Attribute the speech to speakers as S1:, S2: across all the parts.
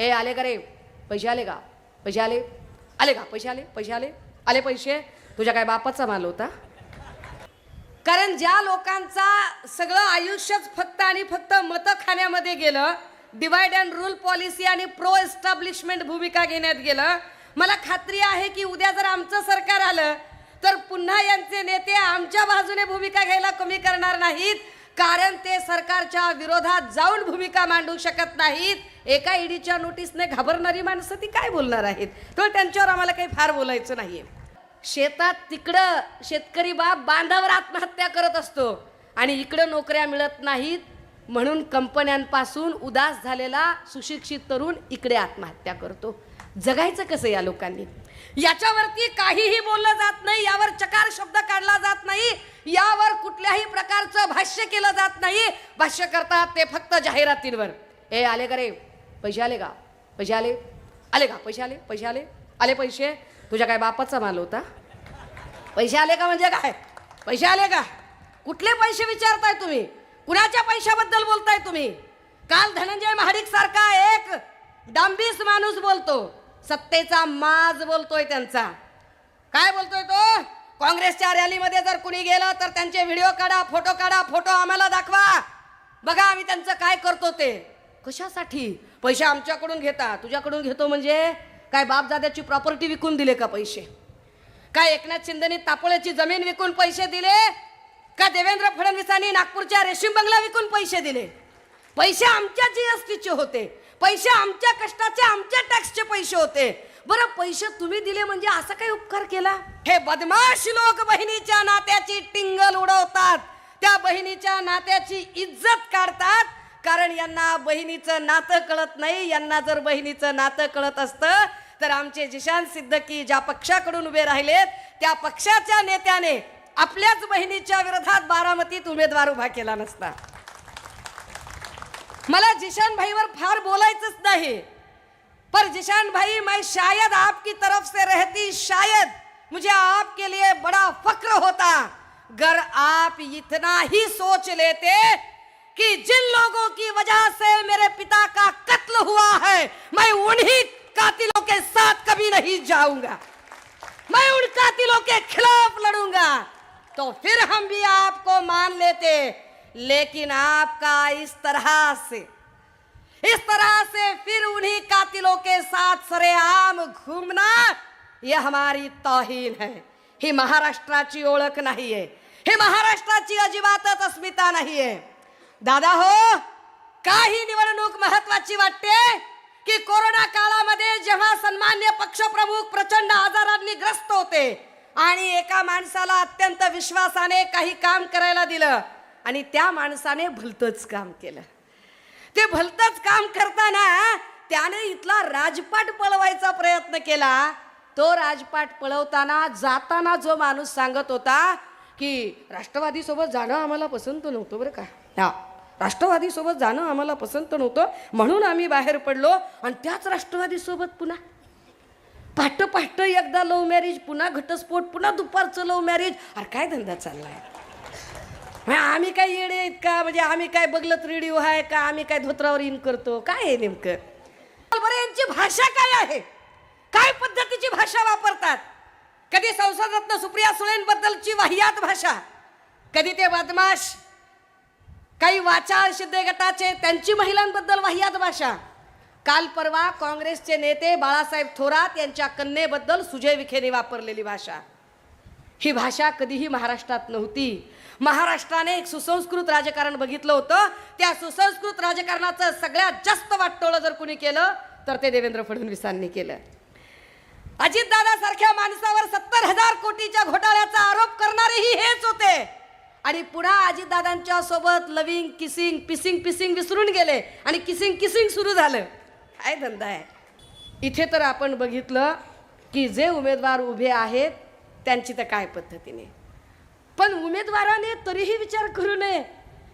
S1: ए आले का रे? पैसे आले का? पैसे आले? आले का? पैसे आले? पैसे आले? आले पैसे? तुझ्या काय बापाचा माल होता? कारण ज्या लोकांचा सगळं आयुष्यच फक्त आणि फक्त मतं खाण्यामध्ये गेलं डिवाइड अँड रूल पॉलिसी आणि प्रो एस्टॅब्लिशमेंट भूमिका घेण्यात गेलं मला खात्री आहे की उद्या जर आमचं सरकार आलं तर पुन्हा यांचे नेते आमच्या बाजूने भूमिका घ्यायला कमी करणार नाहीत. कारण ते सरकारच्या विरोधात जाऊन भूमिका मांडू शकत नाहीत. एका ईडीच्या नोटीसने घाबरणारी माणसं ती काय बोलणार आहेत? तो त्यांच्यावर आम्हाला काही फार बोलायचं नाहीये. शेतात तिकडं शेतकरी बाप बांधावर आत्महत्या करत असतो आणि इकडं नोकऱ्या मिळत नाहीत म्हणून कंपन्यांपासून उदास झालेला सुशिक्षित तरुण इकडे आत्महत्या करतो. जगायचं कसं या लोकांनी? याच्यावरती काहीही बोललं जात नाही यावर चकार शब्द काढला जात नाही यावर कुठल्याही प्रकारचं भाष्य केलं जात नाही. भाष्य करतात ते फक्त जाहिरातींवर. ए आले का रे? पैसे आले का? पैसे आले? आले का? पैसे आले? पैसे आले? आले पैसे? तुझ्या काय बापाचा माल होता? पैसे आले का म्हणजे काय? पैसे आले का? कुठले पैसे विचारताय तुम्ही? कुणाच्या पैशाबद्दल बोलताय तुम्ही? काल धनंजय महाडिक सारखा एक डांबीस माणूस बोलतो. सत्तेचा माज बोलतोय त्यांचा. काय बोलतोय तो? काँग्रेसच्या रॅलीमध्ये जर कुणी गेलं तर त्यांचे व्हिडिओ काढा फोटो काढा फोटो आम्हाला दाखवा. बघा आम्ही त्यांचं काय करतो ते. कशासाठी? पैसे आमच्याकडून घेता. तुझ्याकडून घेतो म्हणजे? काय बापदाद्याची प्रॉपर्टी विकून दिले का पैसे? काय एकनाथ शिंदेनी तापोळ्याची जमीन विकून पैसे दिले? का देवेंद्र फडणवीसांनी नागपूरच्या रेशीम बंगला विकून पैसे दिले? पैसे आमच्या जीएसटीचे होते. पैसे आमच्या कष्टाचे आमच्या टॅक्सचे पैसे होते. बरं पैसे तुम्ही दिले म्हणजे असा काही उपकार केला? हे बदमाश लोक बहिणीच्या नात्याची टिंगल उडवतात. त्या बहिणीच्या नात्याची इज्जत काढतात. कारण यांना बहिणीचं नातं कळत नाही. यांना जर बहिणीचं नातं कळत असतं तर आमचे जिशान सिद्धकी ज्या पक्षाकडून उभे राहिलेत त्या पक्षाच्या नेत्याने आपल्याच बहिणीच्या विरोधात बारामतीत उमेदवार उभा केला नसता. मला जिशान भाईवर फार बोलायचंच नहीं. पर जिशान भाई, मैं शायद आपकी तरफ़ से रहती, शायद मुझे आपके लिए बड़ा फक्र होता। अगर आप इतना ही सोच लेते कि जिन लोगों की वजह से मेरे पिता का कत्ल हुआ है, मैं उन्हीं कातिलों के साथ कभी नहीं जाऊँगा। मैं उन कातिलों के खिलाफ लड़ूँगा। तो फिर हम भी आपको मान लेते लेकिन आपका इस तरह से इस तरह से फिर उन्हीं कातिलों के साथ सरेआम घूमना यह हमारी तौहीन है। ही महाराष्ट्राची ओळख नाहीये ही महाराष्ट्राची अजिबातच अस्मिता नाहीये दादा हो काही निवडणूक महत्वाची वाटते की कोरोना काळामध्ये जेव्हा सन्मान्य पक्षप्रमुख प्रचंड आजारांनी ग्रस्त होते आणि एका माणसाला अत्यंत विश्वासाने काही काम करायला दिलं आणि त्या माणसाने भलतंच काम केलं. ते भलतंच काम करताना त्याने इथला राजपाट पळवायचा प्रयत्न केला. तो राजपाट पळवताना जाताना जो माणूस सांगत होता की राष्ट्रवादीसोबत जाणं आम्हाला पसंत नव्हतं बरं का. हा. राष्ट्रवादीसोबत जाणं आम्हाला पसंत नव्हतं. म्हणून आम्ही बाहेर पडलो आणि त्याच राष्ट्रवादीसोबत पुन्हा पाठ पाठ एकदा लव्ह मॅरेज पुन्हा घटस्फोट पुन्हा दुपारचं लव्ह मॅरेज. अरे काय धंदा चाललाय? मग आम्ही काय येडे आहेत का? म्हणजे आम्ही काय बघलत रेडिओ आहे का? आम्ही काय धोत्रावर इन करतो? काय आहे नेमकं? बरं यांची भाषा काय आहे? काय पद्धतीची भाषा वापरतात? कधी संसदरत्न सुप्रिया सुळेंबद्दलची वाह्यात भाषा? कधी ते बदमाश? काही वाचाळ सिद्ध गटाचे त्यांची महिलांबद्दल वाह्यात भाषा? काल परवा काँग्रेसचे नेते बाळासाहेब थोरात यांच्या कन्येबद्दल सुजय विखेने वापरलेली भाषा. ही भाषा कधीही महाराष्ट्रात नव्हती. महाराष्ट्राने एक सुसंस्कृत राजकारण बघितलं होतं. त्या सुसंस्कृत राजकारणाचं सगळ्यात जास्त वाटोळं जर कुणी केलं तर ते देवेंद्र फडणवीसांनी केलं. अजितदादासारख्या माणसावर सत्तर हजार कोटीच्या घोटाळ्याचा आरोप करणारेही हेच होते. आणि पुन्हा अजितदादांच्या सोबत लविंग किसिंग पिसिंग पिसिंग विसरून गेले आणि किसिंग किसिंग सुरू झालं. काय धंदा आहे? इथे तर आपण बघितलं की जे उमेदवार उभे आहेत त्यांची तर काय पद्धतीने पण उमेदवाराने तरीही विचार करू नये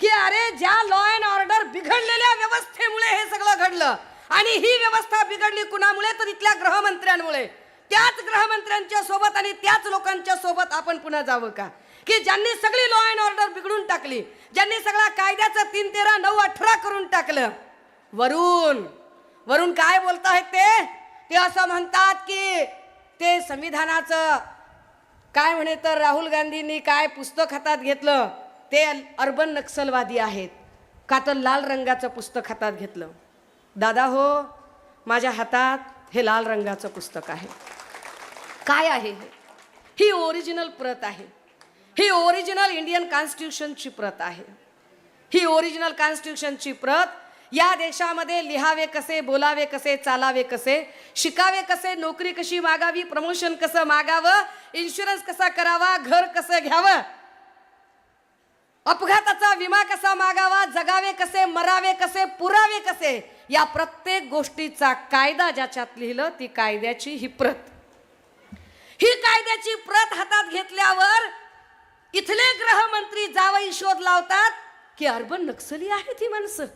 S1: की अरे ज्या लॉ अँड ऑर्डर बिघडलेल्या व्यवस्थेमुळे हे सगळं घडलं आणि ही व्यवस्था बिघडली कुणामुळे? तर इथल्या गृहमंत्र्यांमुळे. त्याच गृहमंत्र्यांच्या सोबत आणि त्याच लोकांच्या सोबत आपण पुन्हा जावं का? की ज्यांनी सगळी लॉ अँड ऑर्डर बिघडून टाकली ज्यांनी सगळा कायद्याचं तीन तेरा नऊ अठरा करून टाकलं. वरून वरून काय बोलतायत ते? ते असं म्हणतात की ते संविधानाचं काय म्हणे तर राहुल गांधींनी काय पुस्तक हातात घेतलं? ते अर्बन नक्षलवादी आहेत. का तर लाल रंगाचं पुस्तक हातात घेतलं? दादा हो माझ्या हातात हे लाल रंगाचं पुस्तक आहे. काय आहे हे? ही ओरिजिनल प्रत आहे. ही ओरिजिनल इंडियन कॉन्स्टिट्यूशनची प्रत आहे. ही ओरिजिनल कॉन्स्टिट्यूशनची प्रत या देशामध्ये लिहावे कसे बोलावे कसे चालावे कसे शिकावे कसे नोकरी कशी मागावी प्रमोशन कसं मागावं इन्शुरन्स कसा करावा घर कसं घ्यावं? अपघाताचा विमा कसा मागावा जगावे कसे मरावे कसे पुरावे कसे या प्रत्येक गोष्टीचा कायदा ज्याच्यात लिहिलं ती कायद्याची ही प्रत. ही कायद्याची प्रत हातात घेतल्यावर इथले गृहमंत्री जावई शोध लावतात की अर्बन नक्सली आहेत ही माणसं.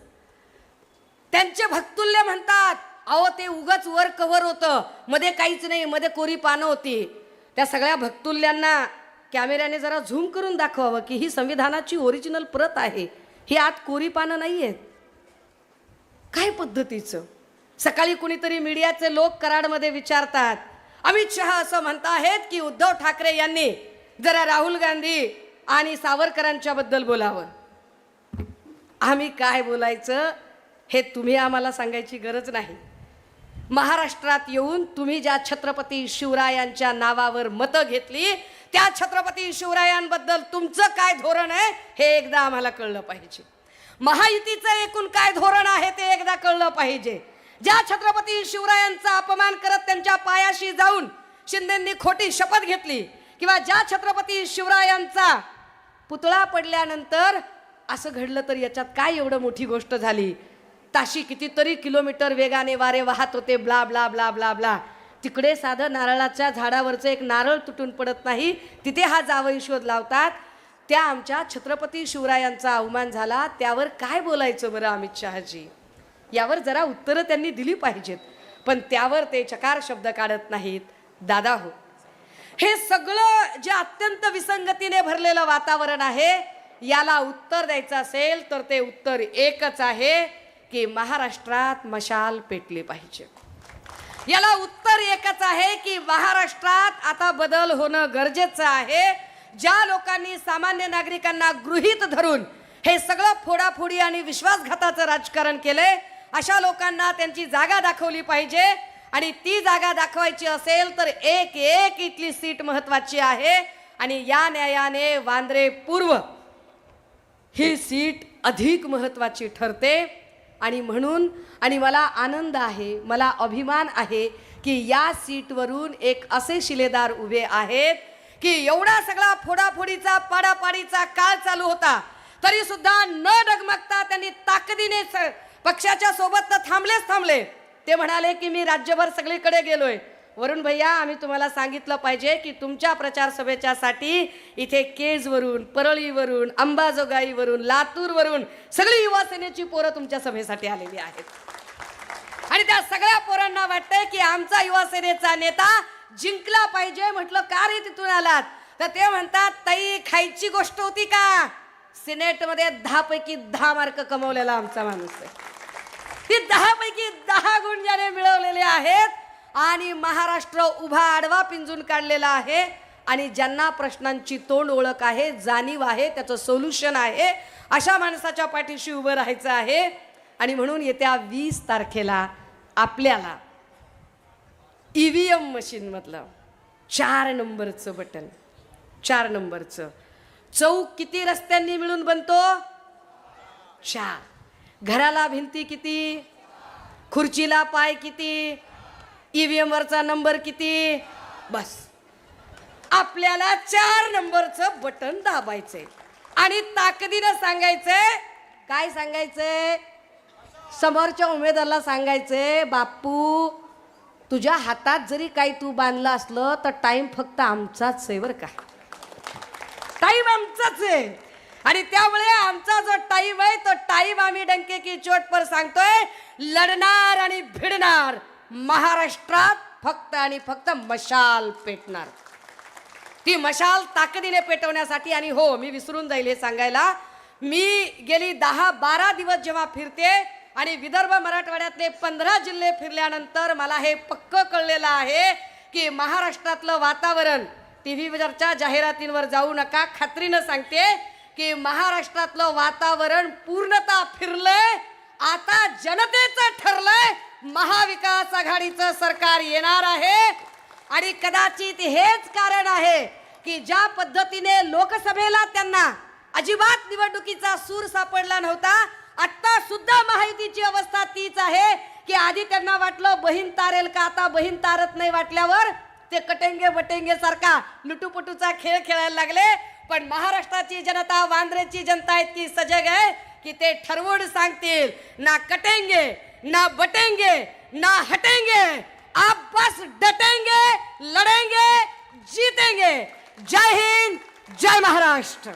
S1: त्यांचे भक्तुल्य म्हणतात अहो ते उगच वर कव्हर होतं. मध्ये काहीच नाही मध्ये कोरी पानं होती. त्या सगळ्या भक्तुल्यांना कॅमेऱ्याने जरा झूम करून दाखवावं की ही संविधानाची ओरिजिनल प्रत आहे. ही आत कोरी पानं नाही आहेत काय पद्धतीचं? सकाळी कुणीतरी मीडियाचे लोक कराडमध्ये विचारतात अमित शहा असं म्हणताहेत की उद्धव ठाकरे यांनी जरा राहुल गांधी आणि सावरकरांच्या बद्दल बोलावं. आम्ही काय बोलायचं? हे तुम्ही आम्हाला सांगायची गरज नाही. महाराष्ट्रात येऊन तुम्ही ज्या छत्रपती शिवरायांच्या नावावर मतं घेतली त्या छत्रपती शिवरायांबद्दल तुमचं काय धोरण आहे हे एकदा आम्हाला कळलं पाहिजे. महायुतीचं एकूण काय धोरण आहे ते एकदा कळलं पाहिजे. ज्या छत्रपती शिवरायांचा अपमान करत त्यांच्या पायाशी जाऊन शिंदेंनी खोटी शपथ घेतली किंवा ज्या छत्रपती शिवरायांचा पुतळा पडल्यानंतर असं घडलं तर याच्यात काय एवढं मोठी गोष्ट झाली? ताशी कितीतरी किलोमीटर वेगाने वारे वाहत होते blah blah blah blah blah. तिकडे साधं नारळाच्या झाडावरचं एक नारळ तुटून पडत नाही तिथे हा जावई शोध लावतात. त्या आमच्या छत्रपती शिवरायांचा अवमान झाला. त्यावर काय बोलायचं बरं अमित शहाजी? यावर जरा उत्तरं त्यांनी दिली पाहिजेत पण त्यावर ते चकार शब्द काढत नाहीत. दादा हो हे सगळं जे अत्यंत विसंगतीने भरलेलं वातावरण आहे याला उत्तर द्यायचं असेल तर ते उत्तर एकच आहे. की महाराष्ट्रात मशाल पेटली पाहिजे. याला उत्तर एकच आहे की महाराष्ट्रात आता बदल होणं गरजेचं आहे. ज्या लोकांनी सामान्य नागरिकांना गृहीत धरून हे सगळं फोडाफोडी आणि विश्वासघाताचं राजकारण केलंय अशा लोकांना त्यांची जागा दाखवली पाहिजे. आणि ती जागा दाखवायची असेल तर एक एक इथली सीट महत्वाची आहे. आणि या न्यायाने वांद्रे पूर्व ही सीट अधिक महत्वाची ठरते. आणि म्हणून आणि मला आनंद आहे मला अभिमान आहे की या सीटवरून एक असे शिलेदार उभे आहेत की एवढा सगळा फोडाफोडीचा पाडापाडीचा काळ चालू होता तरी सुद्धा न डगमगता त्यांनी ताकदीने स- पक्षाच्या सोबत तर थांबलेच थांबले. ते म्हणाले की मी राज्यभर सगळीकडे गेलोय. वरुण भैया आम्ही तुम्हाला सांगितलं पाहिजे की तुमच्या प्रचार सभेच्यासाठी इथे केजवरून परळीवरून अंबाजोगाईवरून लातूरवरून सगळी युवा सेनेची पोरं तुमच्या सभेसाठी आलेली आहेत. आणि त्या सगळ्या पोरांना वाटतंय की आमचा युवा सेनेचा नेता जिंकला पाहिजे म्हटलं का रे तिथून आलात? तर ते म्हणतात ताई खायची गोष्ट होती का? सिनेटमध्ये दहा पैकी दहा मार्क कमवलेला आमचा माणूस आहे. ती दहा पैकी दहा गुण ज्याने मिळवलेले आहेत आणि महाराष्ट्र उभा आडवा पिंजून काढलेला आहे. आणि ज्यांना प्रश्नांची तोंड ओळख आहे जाणीव आहे त्याचं सोल्युशन आहे अशा माणसाच्या पाठीशी उभं राहायचं आहे. आणि म्हणून येत्या वीस तारखेला आपल्याला ई व्ही एम मशीनमधलं चार नंबरचं बटन चार नंबरचं. चौक किती रस्त्यांनी मिळून बनतो? चार. घराला भिंती किती? खुर्चीला पाय किती? ई व्ही एमवरचा नंबर किती? बस. आपल्याला चार नंबरचं बटन दाबायचंय. आणि ताकदीनं सांगायचंय काय सांगायचंय? समोरच्या उमेदवाराला सांगायचंय बापू तुझ्या हातात जरी काही तू बांधलं असलं तर टाइम फक्त आमचाच आहे बरं का. टाइम आमचाच आहे. आणि त्यामुळे आमचा जो टाईम आहे तो टाईम आम्ही डंके की चोट पर सांगतोय. लढणार आणि भिडणार. महाराष्ट्रात फक्त आणि फक्त मशाल पेटणार. ती मशाल ताकदीने पेटवण्यासाठी आणि हो मी विसरून जाईल हे सांगायला. मी गेली दहा बारा दिवस जेव्हा फिरते आणि विदर्भ मराठवाड्यातले पंधरा जिल्हे फिरल्यानंतर मला हे पक्क कळलेलं आहे की महाराष्ट्रातलं वातावरण टी व्हीवरच्या जाहिरातींवर जाऊ नका. खात्रीनं सांगते की महाराष्ट्रातलं वातावरण पूर्णतः फिरलंय आता जनतेचं ठरलंय महाविकास आघाडीचं सरकार येणार आहे. आणि कदाचित हेच कारण आहे की ज्या पद्धतीने लोकसभेला त्यांना अजिबात निवडणुकीचा सूर सापडला नव्हता आता सुद्धा महायुतीची अवस्था तीच आहे की आधी त्यांना वाटलं बहीण तारेल का आता बहीण तारत नाही वाटल्यावर ते कटेंगे बटेंगे सारखा लुटूपुटूचा खेळ खेळायला लागले. पण महाराष्ट्राची जनता वांद्रेची जनता इतकी सजग आहे की ते ठरवून सांगतील ना कटेंगे ना बटेंगे ना हटेंगे आप बस डटेंगे लड़ेंगे जीतेंगे। जय हिंद जय महाराष्ट्र।